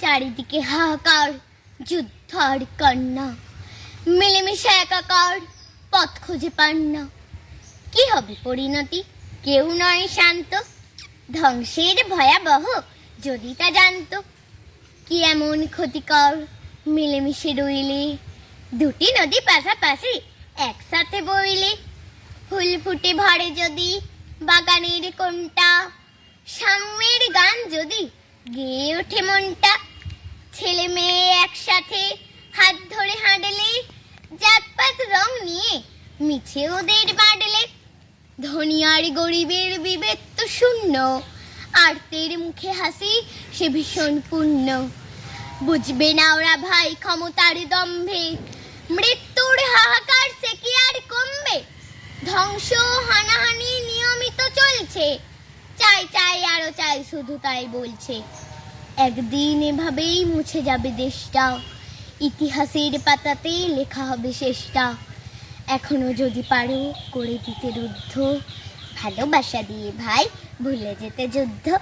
চারিদিকে হাহাকার, যুদ্ধ আর কান্না। মিলেমিশে একাকার, পথ খুঁজে পান না। কি হবে পরিণতি? কেউ নয় শান্ত। ধ্বংসের ভয়াবহ যদি তা জানতো। কি এমন ক্ষতিকর? মিলেমিশে রইলে। দুটি নদী পাশাপাশি একসাথে বইলে। ফুল ফুটে ভরে যদি বাগানের কোনটা সাম্যের গান যদি গেয়ে ওঠে মনটা। ছেলে মেয়ে একসাথে হাত ধরে হাঁটলে জাতপাত রং নিয়ে মিছে ওদের বাডলে ধনী আর গরিবের বিবেক তো শূন্য, আরতের মুখে হাসি সে ভীষণ পূর্ণ বুঝবে না ওরা ভাই ক্ষমতার দম্ভে, মৃত্যুর হাহাকার সে কি আর কমবে? ধ্বংস হানাহানি নিয়মিত চলছে, চাই চাই আরও চাই শুধু তাই বলছে। একদিন এভাবেই মুছে যাবে দেশটা। ইতিহাসের পাতাতেই লেখা হবে শেষটা। এখনও যদি পারো করে দিতে রুদ্ধ। ভালোবাসা দিয়ে ভাই, ভুলে যেতে যুদ্ধ।